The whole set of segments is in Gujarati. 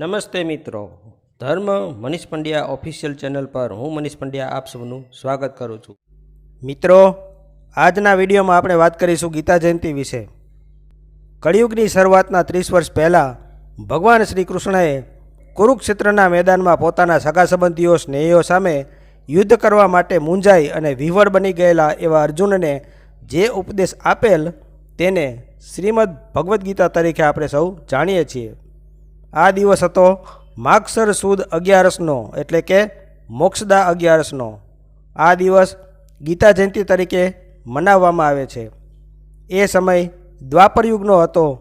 નમસ્તે મિત્રો. ધર્મ મનીષ પંડ્યા ઓફિશિયલ ચેનલ પર હું મનીષ પંડ્યા આપ સૌનું સ્વાગત કરું છું. મિત્રો, આજના વિડીયોમાં આપણે વાત કરીશું ગીતા જયંતિ વિશે. કળિયુગની શરૂઆતના ત્રીસ વર્ષ પહેલાં ભગવાન શ્રી કૃષ્ણએ કુરુક્ષેત્રના મેદાનમાં પોતાના સગા સંબંધીઓ, સ્નેહીઓ સામે યુદ્ધ કરવા માટે મૂંઝાઈ અને વિવળ બની ગયેલા એવા અર્જુનને જે ઉપદેશ આપેલ તેને શ્રીમદ ભગવદ્ ગીતા તરીકે આપણે સૌ જાણીએ છીએ. આ દિવસ હતો માગસર સુદ અગિયારસનો, એટલે કે મોક્ષદા અગિયારસનો. આ દિવસ ગીતા જયંતિ તરીકે મનાવવામાં આવે છે. એ સમય દ્વાપરયુગનો હતો.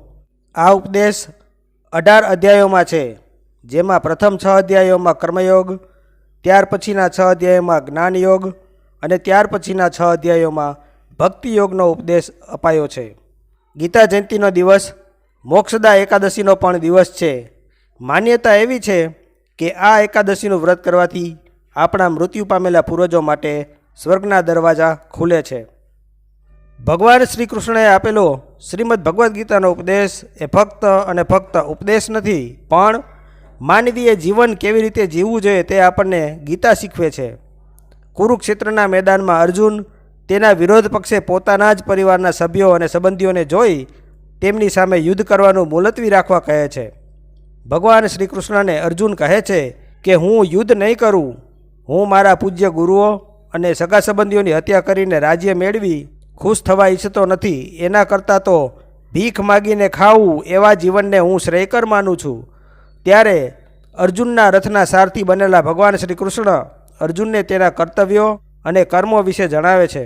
આ ઉપદેશ અઢાર અધ્યાયોમાં છે, જેમાં પ્રથમ છ અધ્યાયોમાં કર્મયોગ, ત્યાર પછીના છ અધ્યાયોમાં જ્ઞાનયોગ અને ત્યાર પછીના છ અધ્યાયોમાં ભક્તિ યોગનો ઉપદેશ અપાયો છે. ગીતા જયંતિનો દિવસ મોક્ષદા એકાદશીનો પણ દિવસ છે. માન્યતા એવી છે કે આ એકાદશીનું વ્રત કરવાથી આપણા મૃત્યુ પામેલા પૂર્વજો માટે સ્વર્ગના દરવાજા ખુલે છે. ભગવાન શ્રી કૃષ્ણએ આપેલો શ્રીમદ ભગવદ્ ગીતાનો ઉપદેશ એ ફક્ત અને ફક્ત ઉપદેશ નથી, પણ માનવીય જીવન કેવી રીતે જીવવું જોઈએ તે આપણને ગીતા શીખવે છે. કુરુક્ષેત્રના મેદાનમાં અર્જુન તેના વિરોધ પક્ષે પોતાના જ પરિવારના સભ્યો અને સંબંધીઓને જોઈ તેમની સામે યુદ્ધ કરવાનું મુલતવી રાખવા કહે છે. ભગવાન શ્રી કૃષ્ણને અર્જુન કહે છે કે હું યુદ્ધ નહીં કરું. હું મારા પૂજ્ય ગુરુઓ અને સગા સંબંધીઓની હત્યા કરીને રાજ્ય મેળવી ખુશ થવા ઈચ્છતો નથી. એના કરતાં તો ભીખ માગીને ખાવું એવા જીવનને હું શ્રેયકર માનું છું. ત્યારે અર્જુનના રથના સારથી બનેલા ભગવાન શ્રી કૃષ્ણ અર્જુનને તેના કર્તવ્યો અને કર્મો વિશે જણાવે છે.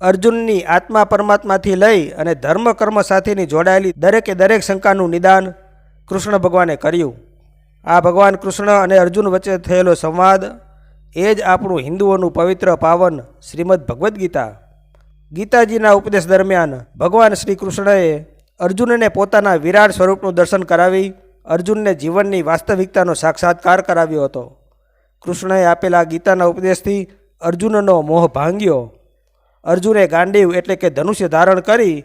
અર્જુનની આત્મા પરમાત્માથી લઈ અને ધર્મ કર્મ સાથેની જોડાયેલી દરેકે દરેક શંકાનું નિદાન કૃષ્ણ ભગવાને કર્યું. આ ભગવાન કૃષ્ણ અને અર્જુન વચ્ચે થયેલો સંવાદ એ જ આપણું હિન્દુઓનું પવિત્ર પાવન શ્રીમદ ભગવદ્ ગીતા. ગીતાજીના ઉપદેશ દરમિયાન ભગવાન શ્રી કૃષ્ણએ અર્જુનને પોતાના વિરાટ સ્વરૂપનું દર્શન કરાવી અર્જુનને જીવનની વાસ્તવિકતાનો સાક્ષાત્કાર કરાવ્યો હતો. કૃષ્ણએ આપેલા ગીતાના ઉપદેશથી અર્જુનનો મોહ ભાંગ્યો. અર્જુને ગાંડીવ એટલે કે ધનુષ્ય ધારણ કરી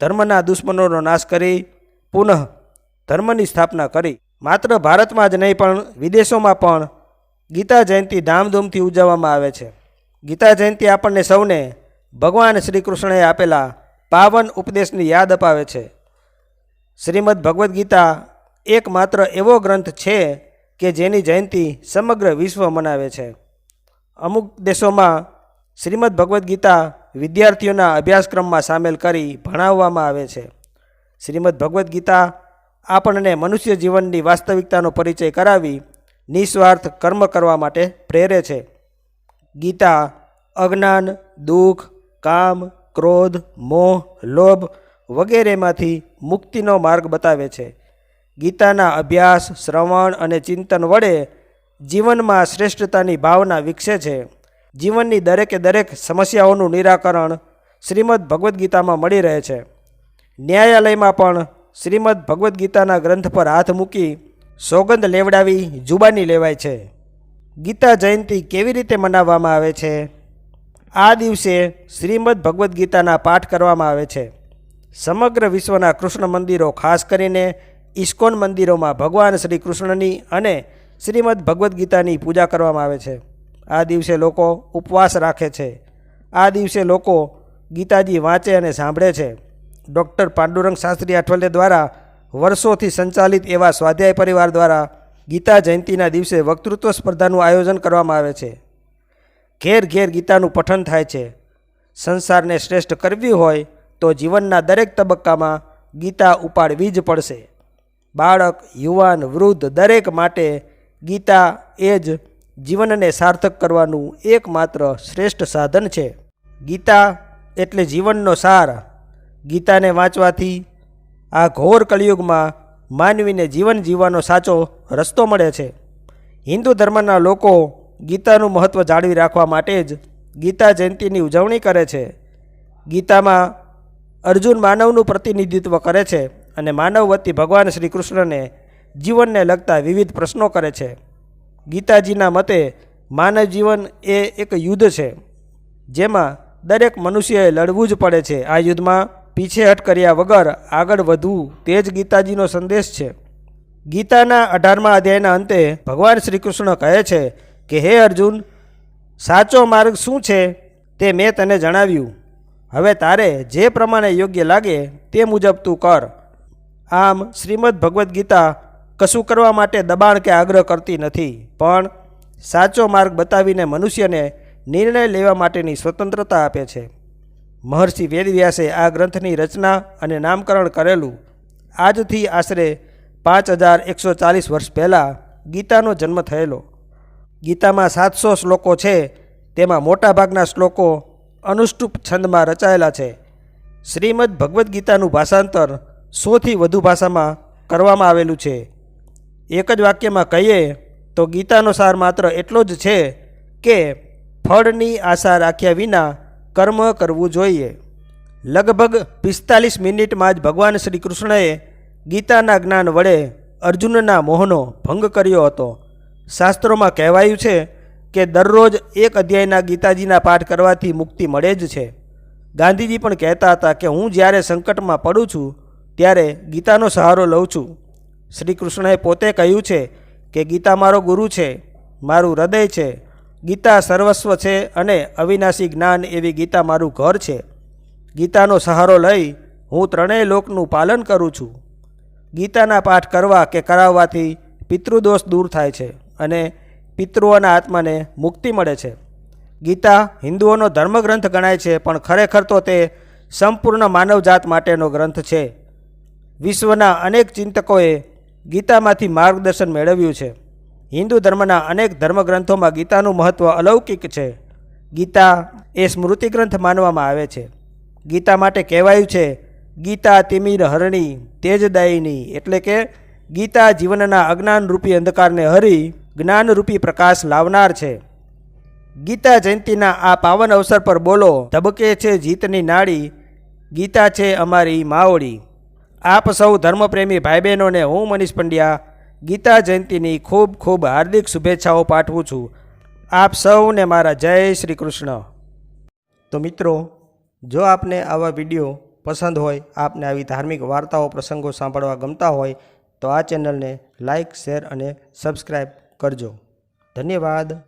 ધર્મના દુશ્મનોનો નાશ કરી પુનઃ ધર્મની સ્થાપના કરી. માત્ર ભારતમાં જ નહીં, પણ વિદેશોમાં પણ ગીતા જયંતિ ધામધૂમથી ઉજવવામાં આવે છે. ગીતા જયંતિ આપણને સૌને ભગવાન શ્રી કૃષ્ણએ આપેલા પાવન ઉપદેશની યાદ અપાવે છે. શ્રીમદ ભગવદ્ ગીતા એકમાત્ર એવો ગ્રંથ છે કે જેની જયંતિ સમગ્ર વિશ્વ મનાવે છે. અમુક દેશોમાં શ્રીમદ ભગવદ્ ગીતા વિદ્યાર્થીઓના અભ્યાસક્રમમાં સામેલ કરી ભણાવવામાં આવે છે. શ્રીમદ ભગવદ્ ગીતા આપણને મનુષ્ય જીવનની વાસ્તવિકતાનો પરિચય કરાવી નિસ્વાર્થ કર્મ કરવા માટે પ્રેરે છે. ગીતા, અજ્ઞાન, દુઃખ, કામ, ક્રોધ, મોહ, લોભ વગેરેમાંથી મુક્તિનો માર્ગ બતાવે છે. ગીતાના અભ્યાસ, શ્રવણ અને ચિંતન વડે જીવનમાં શ્રેષ્ઠતાની ભાવના વિકસે છે. જીવનની દરેકે દરેક સમસ્યાઓનું નિરાકરણ શ્રીમદ ભગવદ્ ગીતામાં મળી રહે છે. ન્યાયાલયમાં પણ શ્રીમદ ભગવદ્ ગીતાના ગ્રંથ પર હાથ મૂકી સોગંદ લેવડાવી જુબાની લેવાય છે. ગીતા જયંતિ કેવી રીતે મનાવવામાં આવે છે? આ દિવસે શ્રીમદ ભગવદ્ ગીતાના પાઠ કરવામાં આવે છે. સમગ્ર વિશ્વના કૃષ્ણ મંદિરો, ખાસ કરીને ઇસ્કોન મંદિરોમાં ભગવાન શ્રી કૃષ્ણની અને શ્રીમદ ભગવદ્ ગીતાની પૂજા કરવામાં આવે છે. આ દિવસે લોકો ઉપવાસ રાખે છે. આ દિવસે લોકો ગીતાજી વાંચે અને સાંભળે છે. ડૉક્ટર પાંડુરંગ શાસ્ત્રી અઠવલે દ્વારા વર્ષોથી સંચાલિત એવા સ્વાધ્યાય પરિવાર દ્વારા ગીતા જયંતિના દિવસે વક્તૃત્વ સ્પર્ધાનું આયોજન કરવામાં આવે છે. ઘેર ઘેર ગીતાનું પઠન થાય છે. સંસારને શ્રેષ્ઠ કરવી હોય તો જીવનના દરેક તબક્કામાં ગીતા ઉપાડવી જ પડશે. બાળક, યુવાન, વૃદ્ધ દરેક માટે ગીતા એ જ જીવનને સાર્થક કરવાનું એકમાત્ર શ્રેષ્ઠ સાધન છે. ગીતા એટલે જીવનનો સાર ગીતાને વાંચવાથી આ ઘોર કળિયુગમાં માનવીને જીવન જીવવાનો સાચો રસ્તો મળે છે. હિન્દુ ધર્મના લોકો ગીતાનું મહત્ત્વ જાળવી રાખવા માટે જ ગીતા જયંતિની ઉજવણી કરે છે. ગીતામાં અર્જુન માનવનું પ્રતિનિધિત્વ કરે છે અને માનવ વતી ભગવાન શ્રી કૃષ્ણને જીવનને લગતા વિવિધ પ્રશ્નો કરે છે. ગીતાજીના મતે માનવ જીવન એ એક યુદ્ધ છે, જેમાં દરેક મનુષ્યએ લડવું જ પડે છે આ યુદ્ધમાં. પીછેહટ કર્યા વગર આગળ વધવું તે જ ગીતાજીનો સંદેશ છે. ગીતાના અઢારમા અધ્યાયના અંતે ભગવાન શ્રી કૃષ્ણ કહે છે કે, હે અર્જુન, સાચો માર્ગ શું છે તે મેં તને જણાવ્યું. હવે તારે જે પ્રમાણે યોગ્ય લાગે તે મુજબ તું કર. આમ શ્રીમદ ભગવદ્ ગીતા કશું કરવા માટે દબાણ કે આગ્રહ કરતી નથી, પણ સાચો માર્ગ બતાવીને મનુષ્યને નિર્ણય લેવા માટેની સ્વતંત્રતા આપે છે. મહર્ષિ વેદવ્યાસે આ ગ્રંથની રચના અને નામકરણ કરેલું. આજથી આશરે પાંચ હજાર એકસો ચાલીસ વર્ષ પહેલાં ગીતાનો જન્મ થયેલો. ગીતામાં સાતસો શ્લોકો છે, તેમાં મોટાભાગના શ્લોકો અનુષ્ટુપ છંદમાં રચાયેલા છે. શ્રીમદ ભગવદ્ ગીતાનું ભાષાંતર સોથી વધુ ભાષામાં કરવામાં આવેલું છે. એક જ વાક્યમાં કહીએ તો ગીતાનો સાર માત્ર એટલો જ છે કે ફળની આશા રાખ્યા વિના કર્મ કરવું જોઈએ. લગભગ પિસ્તાલીસ મિનિટમાં જ ભગવાન શ્રી કૃષ્ણએ ગીતાના જ્ઞાન વડે અર્જુનના મોહનો ભંગ કર્યો હતો. શાસ્ત્રોમાં કહેવાયું છે કે દરરોજ એક અધ્યાયના ગીતાજીના પાઠ કરવાથી મુક્તિ મળે જ છે. ગાંધીજી પણ કહેતા હતા કે હું જ્યારે સંકટમાં પડું છું, ત્યારે ગીતાનો સહારો લઉં છું. શ્રી કૃષ્ણએ પોતે કહ્યું છે કે ગીતા મારો ગુરુ છે, મારું હૃદય છે ગીતા સર્વસ્વ છે અને અવિનાશી જ્ઞાન એવી ગીતા મારું ઘર છે. ગીતાનો સહારો લઈ હું ત્રણેય લોકનું પાલન કરું છું. ગીતાના પાઠ કરવા કે કરાવવાથી પિતૃદોષ દૂર થાય છે અને પિતૃઓના આત્માને મુક્તિ મળે છે. ગીતા હિન્દુઓનો ધર્મગ્રંથ ગણાય છે પણ ખરેખર તો તે સંપૂર્ણ માનવજાત માટેનો ગ્રંથ છે. વિશ્વના અનેક ચિંતકોએ ગીતામાંથી માર્ગદર્શન મેળવ્યું છે. હિન્દુ ધર્મના અનેક ધર્મગ્રંથોમાં ગીતાનું મહત્ત્વ અલૌકિક છે. ગીતા એ સ્મૃતિ ગ્રંથ માનવામાં આવે છે. ગીતા માટે કહેવાયું છે, ગીતા તિમિર હરણી તેજદાયિની એટલે કે, ગીતા જીવનના અજ્ઞાનરૂપી અંધકારને હરી, જ્ઞાનરૂપી પ્રકાશ લાવનાર છે. ગીતા જયંતિના આ પાવન અવસર પર બોલો, ધબકે છે જીતની નાડી ગીતા છે અમારી માવડી આપ સૌ ધર્મપ્રેમી ભાઈ બહેનોને હું મનીષ પંડ્યા ગીતા જયંતિની ખૂબ ખૂબ હાર્દિક શુભેચ્છાઓ પાઠવું છું. આપ સૌને મારા જય શ્રી કૃષ્ણ. તો મિત્રો, જો આપને આવા વીડિયો પસંદ હોય, આપને આવી ધાર્મિક વાર્તાઓ, પ્રસંગો સાંભળવા ગમતા હોય, તો આ ચેનલને લાઇક શેર અને સબસ્ક્રાઈબ કરજો. ધન્યવાદ.